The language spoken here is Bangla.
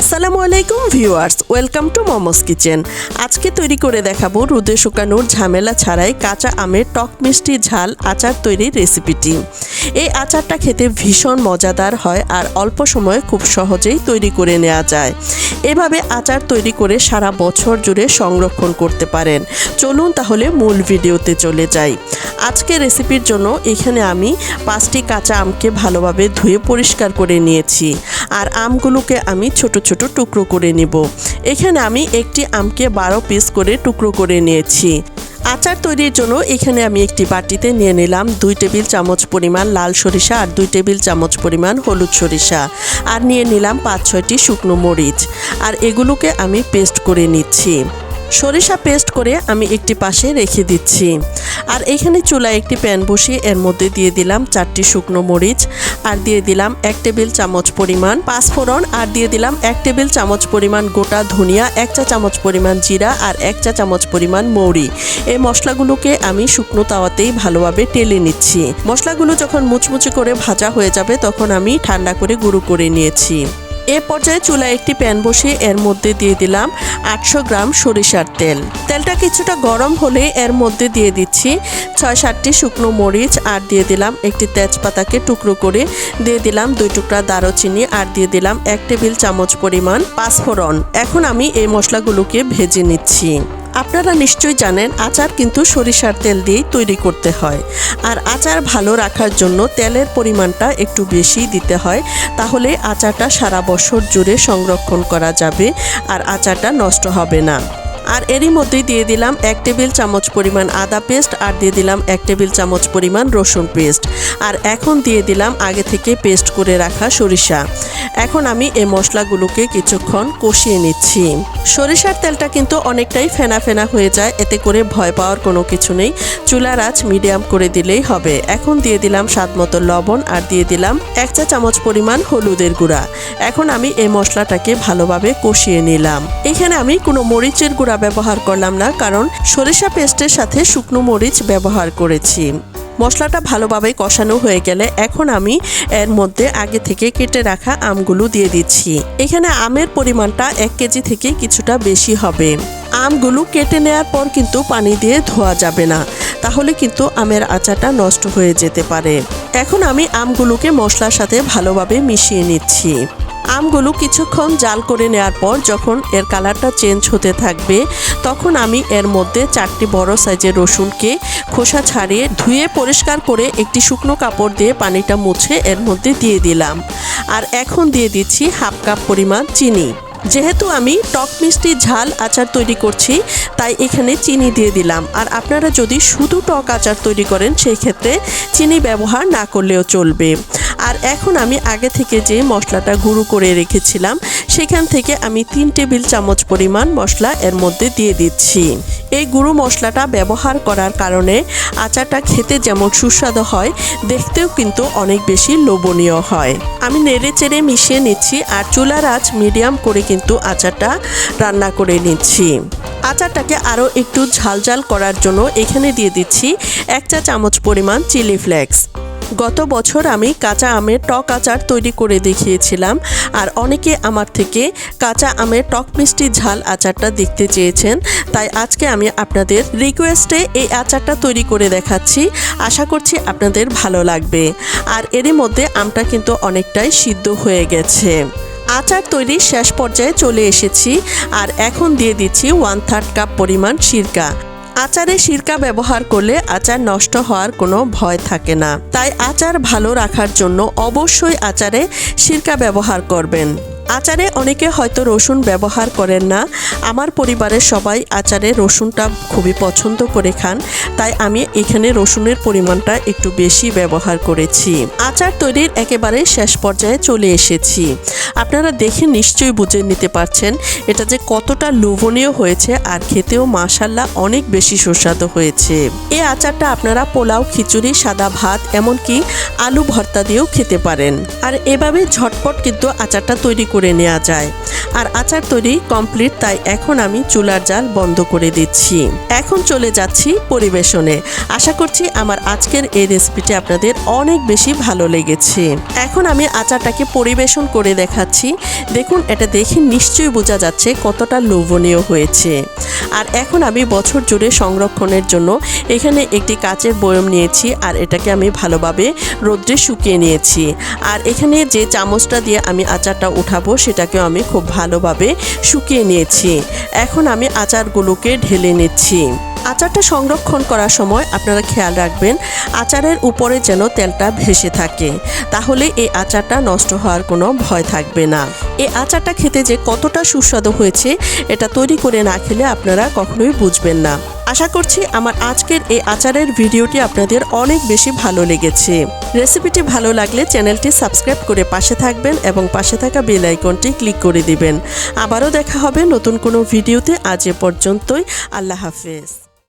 আসসালামু আলাইকুম viewers, welcome to Momos Kitchen. আজকে তৈরি করে দেখাবো রোদে শুকানোর ঝামেলা ছাড়াই কাঁচা আমের টক মিষ্টি ঝাল আচার তৈরির রেসিপিটি। এই আচারটা খেতে ভীষণ মজাদার হয় আর অল্প সময়ে খুব সহজেই তৈরি করে নেওয়া যায়। এভাবে আচার তৈরি করে সারা বছর জুড়ে সংরক্ষণ করতে পারেন। চলুন তাহলে মূল ভিডিওতে চলে যাই। আজকে রেসিপির জন্য এখানে আমি পাঁচটি কাঁচা আমকে ভালোভাবে ধুয়ে পরিষ্কার করে নিয়েছি। আর আমগুলোকে আমি ছোট ছোট টুকরো করে নেব। এখানে আমি একটি আমকে বারো পিস করে টুকরো করে নিয়েছি। আচার তৈরির জন্য এখানে আমি একটি বাটিতে নিয়ে নিলাম দুই টেবিল চামচ পরিমাণ লাল সরিষা আর দুই টেবিল চামচ পরিমাণ হলুদ সরিষা। আর নিয়ে নিলাম পাঁচ ছয়টি শুকনো মরিচ। আর এগুলোকে আমি পেস্ট করে নিচ্ছি। সরিষা পেস্ট করে আমি একটি পাশে রেখে দিচ্ছি। আর এখানে চুলায় একটি প্যান বসিয়ে এর মধ্যে দিয়ে দিলাম চারটি শুকনো মরিচ, আর দিয়ে দিলাম এক টেবিল চামচ পরিমাণ পাঁচফোড়ন, আর দিয়ে দিলাম এক টেবিল চামচ পরিমাণ গোটা ধনিয়া, এক চা চামচ পরিমাণ জিরা, আর এক চা চামচ পরিমাণ মৌরি। এই মশলাগুলোকে আমি শুকনো তাওয়াতেই ভালোভাবে টেলে নিচ্ছি। মশলাগুলো যখন মুচমুচে করে ভাজা হয়ে যাবে, তখন আমি ঠান্ডা করে গুঁড়ো করে নিয়েছি। এ পর্যায়ে চুলায় একটি প্যান বসিয়ে এর মধ্যে দিয়ে দিলাম আটশো গ্রাম সরিষার তেল। তেলটা কিছুটা গরম হলে এর মধ্যে দিয়ে দিচ্ছি ছয় সাতটি শুকনো মরিচ আর দিয়ে দিলাম একটি তেজপাতাকে টুকরো করে। দিয়ে দিলাম দুই টুকরা দারুচিনি আর দিয়ে দিলাম এক টেবিল চামচ পরিমাণ পাঁচফোড়ন। এখন আমি এই মশলাগুলোকে ভেজে নিচ্ছি। আপনারা নিশ্চয়ই জানেন আচার কিন্তু সরিষার তেল দিয়েই তৈরি করতে হয়। আর আচার ভালো রাখার জন্য তেলের পরিমাণটা একটু বেশি দিতে হয়, তাহলে আচারটা সারা বছর জুড়ে সংরক্ষণ করা যাবে আর আচারটা নষ্ট হবে না। আর এরই মধ্যেই দিয়ে দিলাম এক টেবিল চামচ পরিমাণ আদা পেস্ট আর দিয়ে দিলাম এক টেবিল চামচ পরিমাণ রসুন পেস্ট। আর এখন দিয়ে দিলাম আগে থেকে পেস্ট করে রাখা সরিষা। এখন আমি এই মশলাগুলোকে কিছুক্ষণ কষিয়ে নিচ্ছি। সরিষার তেলটা কিন্তু অনেকটাই ফেনা ফেনা হয়ে যায়, এতে করে ভয় পাওয়ার কোনো কিছু নেই। চুলার আঁচ মিডিয়াম করে দিলেই হবে। এখন দিয়ে দিলাম স্বাদ মতো লবণ আর দিয়ে দিলাম এক চা চামচ পরিমাণ হলুদের গুঁড়া। এখন আমি এই মশলাটাকে ভালোভাবে কষিয়ে নিলাম। এখানে আমি কোনো মরিচের গুঁড়া ব্যবহার করলাম না, কারণ সরিষা পেস্টের সাথে শুকনো মরিচ ব্যবহার করেছি। মশলাটা ভালোভাবে কষানো হয়ে গেলে এখন আমি এর মধ্যে আগে থেকে কেটে রাখা আমগুলো দিয়ে দিচ্ছি। এখানে আমের পরিমাণটা এক কেজি থেকে কিছুটা বেশি হবে। আমগুলো কেটে নেওয়ার পর কিন্তু পানি দিয়ে ধোয়া যাবে না, তাহলে কিন্তু আমের আচারটা নষ্ট হয়ে যেতে পারে। এখন আমি আমগুলোকে মশলার সাথে ভালোভাবে মিশিয়ে নিচ্ছি। আমগুলো কিছুক্ষণ জাল করে নেওয়ার পর যখন এর কালারটা চেঞ্জ হতে থাকবে, তখন আমি এর মধ্যে চারটি বড় সাইজের রসুনকে খোসা ছাড়িয়ে ধুয়ে পরিষ্কার করে একটি শুকনো কাপড় দিয়ে পানিটা মুছে এর মধ্যে দিয়ে দিলাম। আর এখন দিয়ে দিচ্ছি হাফ কাপ পরিমাণ চিনি। যেহেতু আমি টক মিষ্টি ঝাল আচার তৈরি করছি, তাই এখানে চিনি দিয়ে দিলাম। আর আপনারা যদি শুধু টক আচার তৈরি করেন, সেই ক্ষেত্রে চিনি ব্যবহার না করলেও চলবে। আর এখন আমি আগে থেকে যে মশলাটা গুঁড়ো করে রেখেছিলাম, সেখান থেকে আমি তিন টেবিল চামচ পরিমাণ মশলা এর মধ্যে দিয়ে দিচ্ছি। এই গুঁড়ো মশলাটা ব্যবহার করার কারণে আচারটা খেতে যেমন সুস্বাদু হয়, দেখতেও কিন্তু অনেক বেশি লোভনীয় হয়। আমি নেড়ে চেড়ে মিশিয়ে নিচ্ছি আর চুলার আঁচ মিডিয়াম করে কিন্তু আচারটা রান্না করে নিচ্ছি। আচারটাকে আরও একটু ঝালঝাল করার জন্য এখানে দিয়ে দিচ্ছি এক চা চামচ পরিমাণ চিলি ফ্লেক্স। গত বছর আমি কাঁচা আমের টক আচার তৈরি করে দেখিয়েছিলাম, আর অনেকে আমার থেকে কাঁচা আমের টক মিষ্টি ঝাল আচারটা দেখতে চেয়েছেন। তাই আজকে আমি আপনাদের রিকোয়েস্টে এই আচারটা তৈরি করে দেখাচ্ছি। আশা করছি আপনাদের ভালো লাগবে। আর এরই মধ্যে আমটা কিন্তু অনেকটাই সিদ্ধ হয়ে গেছে। আচার তৈরির শেষ পর্যায়ে চলে এসেছি, আর এখন দিয়ে দিচ্ছি ওয়ান থার্ড কাপ পরিমাণ সিরকা। আচারে সিরকা ব্যবহার করলে আচার নষ্ট হওয়ার কোনো ভয় থাকে না। তাই আচার ভালো রাখার জন্য অবশ্যই আচারে সিরকা ব্যবহার করবেন। আচারে অনেকে হয়তো রসুন ব্যবহার করেন না। আমার পরিবারের সবাই আচারে রসুনটা খুবই পছন্দ করে খান। তাই আমি এখানে রসুনের পরিমাণটা একটু বেশি ব্যবহার করেছি। আচার তৈরির একেবারে শেষ পর্যায়ে চলে এসেছি। আপনারা দেখে নিশ্চয়ই বুঝে নিতে পারছেন এটা যে কতটা লোভনীয় হয়েছে আর খেতেও মাশাল্লাহ অনেক বেশি সুস্বাদু হয়েছে। এই আচারটা আপনারা পোলাও, খিচুড়ি, সাদা ভাত, এমনকি আলু ভর্তা দিয়েও খেতে পারেন। আর এভাবে ঝটপট কিন্তু আচারটা তৈরি করে নেওয়া যায়। আর আচার তৈরি কমপ্লিট তাই এখন আমি চুলার জাল বন্ধ করে দিচ্ছি। এখন চলে যাচ্ছি পরিবেশনে। আশা করছি আমার আজকের এই রেসিপিটি আপনাদের অনেক বেশি ভালো লেগেছে। এখন আমি আচারটাকে পরিবেশন করে দেখাচ্ছি। দেখুন, এটা দেখে নিশ্চয়ই বোঝা যাচ্ছে কতটা লোভনীয় হয়েছে। আর এখন আমি বছর জুড়ে সংরক্ষণের জন্য এখানে একটি কাচের বয়ম নিয়েছি আর এটাকে আমি ভালোভাবে রোদ্রে শুকিয়ে নিয়েছি। আর এখানে যে চামচটা দিয়ে আমি আচারটা উঠাবো সেটাকেও আমি খুব ভালোভাবে শুকিয়ে নিয়েছি। এখন আমি আচারগুলোকে ঢেলে নিচ্ছি। আচারটা সংরক্ষণ করার সময় আপনারা খেয়াল রাখবেন, আচারের উপরে যেন তেলটা ভেসে থাকে। তাহলে এই আচারটা নষ্ট হওয়ার কোনো ভয় থাকবে না। এই আচারটা খেতে যে কতটা সুস্বাদু হয়েছে, এটা তৈরি করে না খেলে আপনারা কখনোই বুঝবেন না। আশা করছি আমার আজকের এই আচারের ভিডিওটি আপনাদের অনেক বেশি ভালো লেগেছে। রেসিপিটি ভালো লাগলে চ্যানেলটি সাবস্ক্রাইব করে পাশে থাকবেন এবং পাশে থাকা বেল আইকনটি ক্লিক করে দিবেন। আবারও দেখা হবে নতুন কোনো ভিডিওতে, আজ এ পর্যন্তই। আল্লাহ হাফেজ।